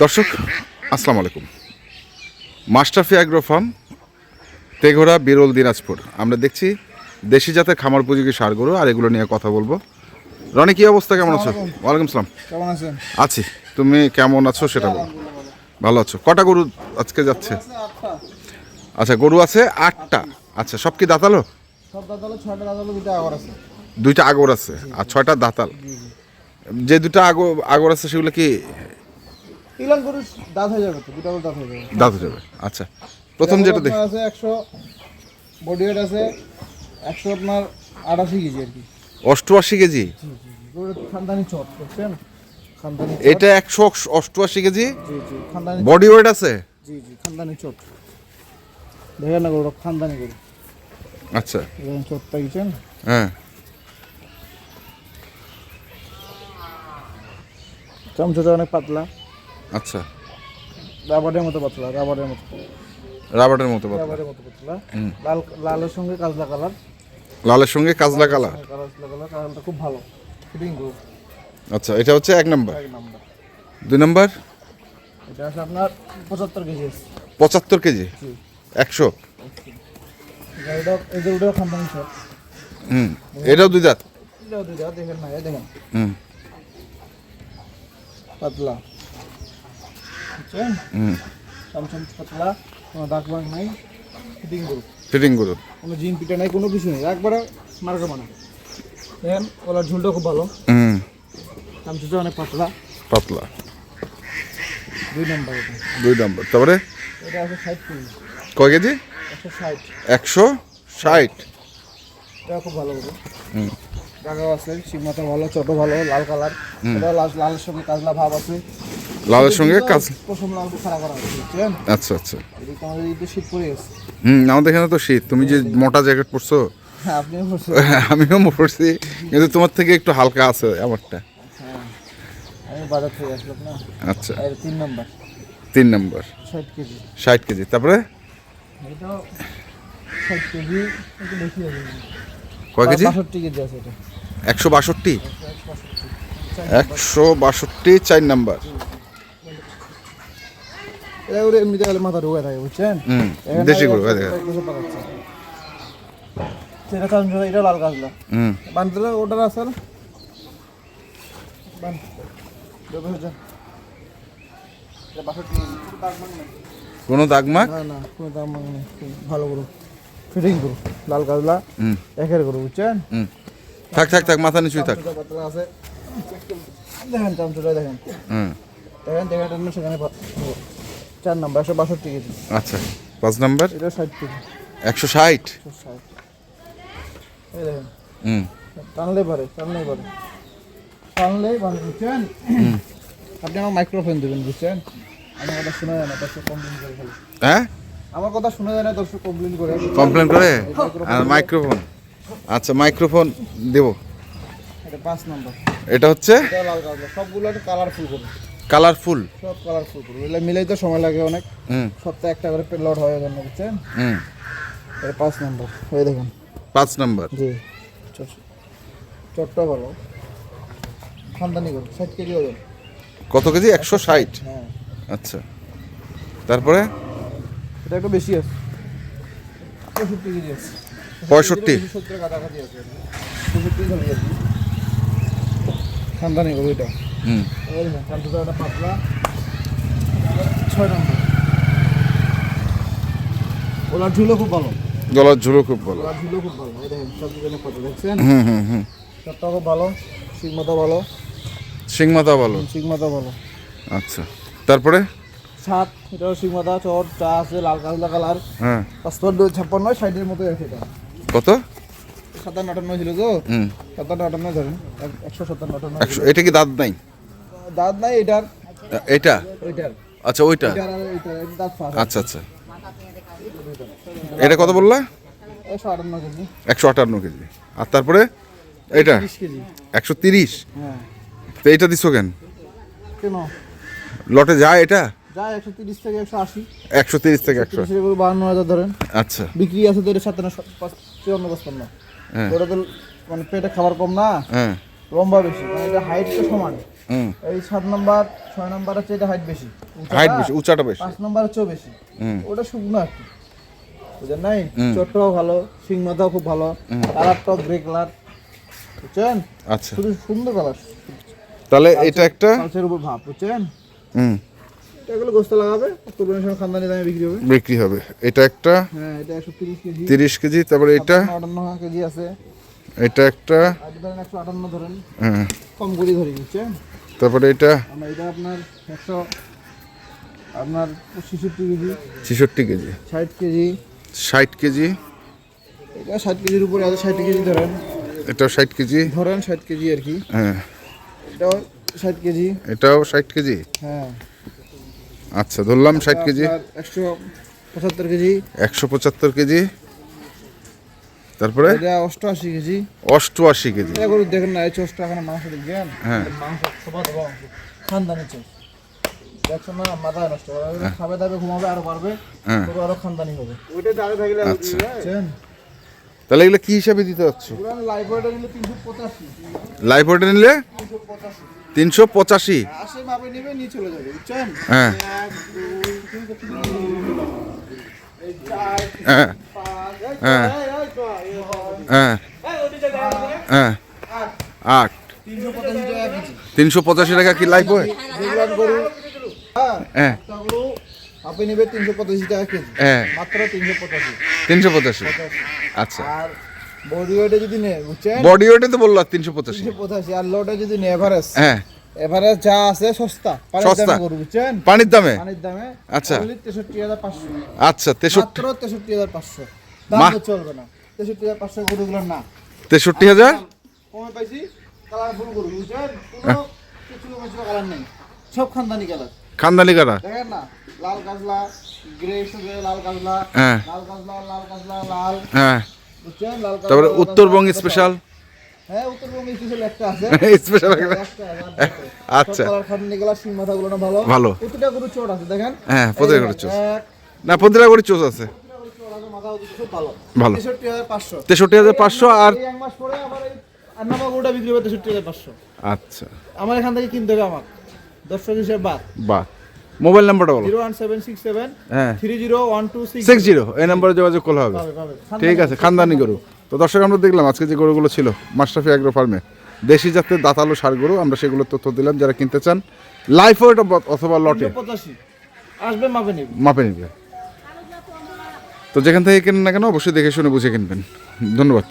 দর্শক আসসালামু আলাইকুম। মাস্টারফি অ্যাগ্রো ফার্ম তেঘোড়া বিরল দিনাজপুর। আমরা দেখছি দেশি জাতের খামার উপযোগী সার গরু আর এগুলো নিয়ে কথা বলব। রনি কি অবস্থা? কেমন আছো? ওয়ালাইকুম সালাম। কেমন আছেন? আছি। তুমি কেমন আছো সেটা বলো। ভালো আছো। কটা গরু আজকে যাচ্ছে? আচ্ছা গরু আছে আটটা। আচ্ছা সব কি দাঁতালো? দুইটা আগর আছে। আর ছয়টা দাঁতাল। যে দুটা আগর আগর আছে সেগুলো কি ইলান গরু দাঁত হয়ে যাবে তো দুটো দাঁত হয়ে যাবে। দাঁত হয়ে যাবে আচ্ছা। প্রথম যেটা দেখ আছে একশো বডি ওয়েট আছে একশো আপনার আটাশি কেজি আর কি। অষ্টআশি কেজি? গরুর খানদানি চট বুঝছেন? খানদানি এটা একশো অষ্টআশি কেজি? জি জি খানদানি বডি ওয়েট আছে? জি জি খানদানি চট। দেখেন না গরু খানদানি গরু। আচ্ছা। চটটা গেছেন হ্যাঁ। চামচটা অনেক পাতলা। আচ্ছা। রাবারের মতো পাতলা রাবারের মতো। রাবারের মতো পাতলা। রাবারের মতো পাতলা। লাল লালের সঙ্গে কাজলা কালার। লালের সঙ্গে কাজলা কালা কাজলা কালার কালারটা খুব ভালো। ফিটিং গরু আচ্ছা এটা হচ্ছে এক নাম্বার। এক নাম্বার। দুই নাম্বার? এটা আছে আপনার পঁচাত্তর কেজি। পঁচাত্তর কেজি? একশো? গাড়িটা এই যে খানদানি সব হুম এটাও দুই দাঁত? এটাও দুইটা দেখেন না দেখেন। হুম। পাতলা। বুঝছেন হুম পাতলা কোনো দাগ মাগ নাই ফিটিং গরু ফিটিং করুন কোনো জিন পিঠা নাই কোনো কিছু নেই। একবারে মার্কা মানা দেখেন ওলার ঝুলটা খুব ভালো। হুম। চামচুটা অনেক পাতলা। পাতলা। দুই নম্বর এটা। দুই নাম্বার। তারপরে? এটা আছে ষাট কেজি। কয় কেজি? একশো ষাট। একশো ষাট। এটা খুব ভালো গরু হুম। জায়গাও আছে সিমাটা ভালো ছোটো ভালো লাল কালার। লাল লালের সঙ্গে কাজলা ভাব আছে। লালের সঙ্গে কাজ আচ্ছা আচ্ছা। হুম আমাদের এখানে তো শীত। তুমি যে মোটা জ্যাকেট পরছো? হ্যাঁ আমিও পরছি। কিন্তু তোমার থেকে একটু হালকা আছে আমারটা। হ্যাঁ আচ্ছা। তিন নম্বর। তিন নাম্বার। ষাট কেজি। তারপরে? কয় কেজি? একশো বাষট্টি। একশো বাষট্টি চার নাম্বার। এটা করে এমনিতে গেলে মাথা ঢুকে থাকে বুঝছেন? দেশি গরু হ্যাঁ। এটা এটা লাল কাজলা হুম। বান্ধলে আছে না? নাই। কোনো দাগ মাগ না না কোনো নেই। ভালো করো ফিটিং করো লাল কাজলা হুম। একের করো বুঝছেন? থাক থাক থাক মাথা নিচুই থাক। দেখেন চামচুটা দেখেন। হুম। দেখেন দেখাটা সেখানে চার নাম্বার একশো বাষট্টি কেজি। আচ্ছা পাঁচ নাম্বার? এটা ষাট কেজি। একশো ষাট? ষাট। এই দেখেন। হুম। টানলে পারে টানলেই পারে। টানলেই পারে। বুঝছেন? আপনি আমার মাইক্রোফোন দেবেন বুঝছেন? আমার কথা শোনা যায় না দর্শক কমপ্লেন করে খালি। হ্যাঁ? আমার কথা শোনা যায় না দর্শক কমপ্লেন করে। কমপ্লেন করে? আর মাইক্রোফোন আচ্ছা মাইক্রোফোন দেব। এটা পাঁচ নাম্বার। এটা হচ্ছে? এটা লাল কালার সবগুলো একটা কালারফুল করবে কালারফুল? সব কালারফুল করবে এগুলো মিলেই তো সময় লাগে অনেক। হুম। সপ্তাহে একটা করে লট হয়ে জন্য বুঝছেন? হুম। এটা পাঁচ নাম্বার এই দেখুন। পাঁচ নাম্বার জি। চট- চটটা ভালো খানদানি করো ষাট কেজি ওজন। কত কেজি? একশো ষাট? হ্যাঁ। আচ্ছা। তারপরে? এটা একটু বেশি আছে। পঁয়ষট্টি কেজি আছে। পঁয়ষট্টি। সত্তর কাছাকাছি আছে। পঁয়ষট্টি খানদানি করো এটা। এই পাতলা ছয় নম্বর। ওলার ঝুলো খুব ভালো। গলার ঝুলো খুব ভালো। ঝুলো খুব ভালো। এই দেখেন সব দিকে কত দেখছেন? হুম হুম হুম। সবটা খুব ভালো। ভালো? ভালো। আচ্ছা। তারপরে? সাত এটাও চা আছে লাল কাজলা কালার। হ্যাঁ। ছাপ্পান্ন ষাটের মতো আছে এটা। কত? সাতান্ন আটান্ন ছিল তো? হুম। সাতান্ন আটান্ন ধরেন এক- একশো সাতান্ন আটান্ন। একশো এটা কি দাঁত নাই? দাঁত নাই এটার এটা? ওইটার। আচ্ছা ওইটা? আচ্ছা আচ্ছা। এটা কত বললা? একশো আটান্ন কেজি। আর তারপরে? এটা? একশো তিরিশ হ্যাঁ। তো এটা দিছো কেন? কেন? লটে যায় এটা? যায় একশো তিরিশ থেকে একশো আশি। একশো তিরিশ বাহান্ন হাজার ধরেন। আচ্ছা। বিক্রি আছে তো এটা সাতান্ন চুয়ান্ন পঁচপান্ন। হ্যাঁ। ওটা তো মানে পেটে খাবার কম না? হ্যাঁ। লম্বা বেশি মানে এটা হাইট তো সমান। এই সাত নাম্বার ছয় নাম্বার হচ্ছে এটা হাইট বেশি। হাইট বেশি উচ্চাটা বেশি। পাঁচ নাম্বার হচ্ছেও বেশি। ওটা শুকনো আর কি। বুঝলেন নাই? চোটটাও ভালো মাথাও খুব ভালো কালারটাও গ্রে কালার বুঝছেন? আচ্ছা। শুধু সুন্দর কালার তাহলে এটা একটা কালচের উপর ভাব বুঝছেন? হুম। এগুলো গোস্ত লাগাবে কোরবানির সময় খানদানি দামে বিক্রি হবে? বিক্রি হবে। এটা একটা হ্যাঁ এটা একশো তিরিশ কেজি। তিরিশ কেজি তারপরে এটা আটান্ন কেজি আছে। এটা একটা ধরেন আটান্ন ধরেন। হ্যাঁ। কম করে ধরি বুঝছেন? তারপরে এটা এটা আপনার একশো আপনার ছেষট্টি কেজি ছেষট্টি কেজি। ষাট কেজি। ষাট কেজি। এটা ষাট কেজির উপরে আছে ষাট কেজি ধরেন। এটাও ষাট কেজি। ধরেন ষাট কেজি আর কি। হ্যাঁ। এটাও ষাট কেজি। এটাও ষাট কেজি? হ্যাঁ। আচ্ছা ধরলাম ষাট কেজি। একশো পঁচাত্তর কেজি। একশো পঁচাত্তর কেজি। তারপরে? এটা অষ্টআশি কেজি। অষ্টআশি কেজি। এটা গরু দেখেন না এই চোষটা এখানে মাংস হ্যাঁ। মাংস সবার মাংস। খানদানি চোষ। দেখছ না মাথায় নষ্ট হবে খাবে দাবে ঘুমাবে আরও পারবে হ্যাঁ। আরও খানদানি হবে। ওইটা দাঁড়িয়ে থাকলে আচ্ছা। বুঝছেন তাহলে এগুলো কি হিসাবে দিতে হচ্ছে? লাইফ নিলে তিনশো পঁচাশি। হ্যাঁ। হ্যাঁ। হ্যাঁ। হ্যাঁ। হ্যাঁ। আট। তিনশো পঁচাশি টাকা কি ওয়েট হ্যাঁ। হ্যাঁ। আপনি তিনশো পঁচাশি। টাকা কেজি হ্যাঁ মাত্র তিনশো পঁচাশি তিনশো পঁচাশি আচ্ছা। আর বডি ওয়েটে যদি নেয় বুঝছেন বডি ওয়েটে তো বলল তিনশো পঁচাশি। তিনশো পঁচাশি আর লোটে যদি নেয় এভারেজ হ্যাঁ। এভারেজ যা আছে সস্তা। সস্তা। বুঝছেন পানির দামে? পানির দামে আচ্ছা। তেষট্টি। হাজার পাঁচশো। আচ্ছা তেষট্টি। মাত্র তেষট্টি হাজার পাঁচশো। দাম চলবে না। তেষট্টি হাজার পাঁচশো না তেষট্টি হাজার? কমে পাইছি কালার গরু বুঝছেন? কোনো কিছু কিছু কালার নেই। সব খানদানি কালার। খানদানি কারা দেখেন না? লাল কাজলা গ্রে লাল কাজলা হ্যাঁ। লাল কাজলা লাল কাজলা লাল। হ্যাঁ। বুঝছেন? লাল তারপরে উত্তরবঙ্গ স্পেশাল হ্যাঁ উত্তরবঙ্গ স্পেশাল একটা আছে। স্পেশাল একটা? আচ্ছা। কালার খানদানি কালার সিং মাথাগুলো না ভালো? ভালো। প্রতিটা গরু চোট আছে দেখেন? হ্যাঁ, প্রতিটা চোট। না প্রতিটা গরুর চোট আছে, ভালো। তেষট্টি হাজার পাঁচশো। আর আচ্ছা। আমার এখান থেকে কিনতে হবে আমার। দর্শক হিসেবে বাদ বাহ মোবাইল নাম্বারটা বলো। Zero one seven six zero এই নাম্বারে যোগাযোগ হবে। ঠিক আছে খানদানি গরু তো দর্শক আমরা দেখলাম আজকে যে গরুগুলো ছিল মাস্টাফি অ্যাগ্রো ফার্মে দেশি জাতের দাঁতালো সার গরু আমরা সেগুলো তথ্য দিলাম যারা কিনতে চান। লাইফ অথবা লটে। আসবে মাপে নিবি। মাপে নিবে। তো যেখান থেকে কেনেন না কেন অবশ্যই দেখে শুনে বুঝে কিনবেন। ধন্যবাদ।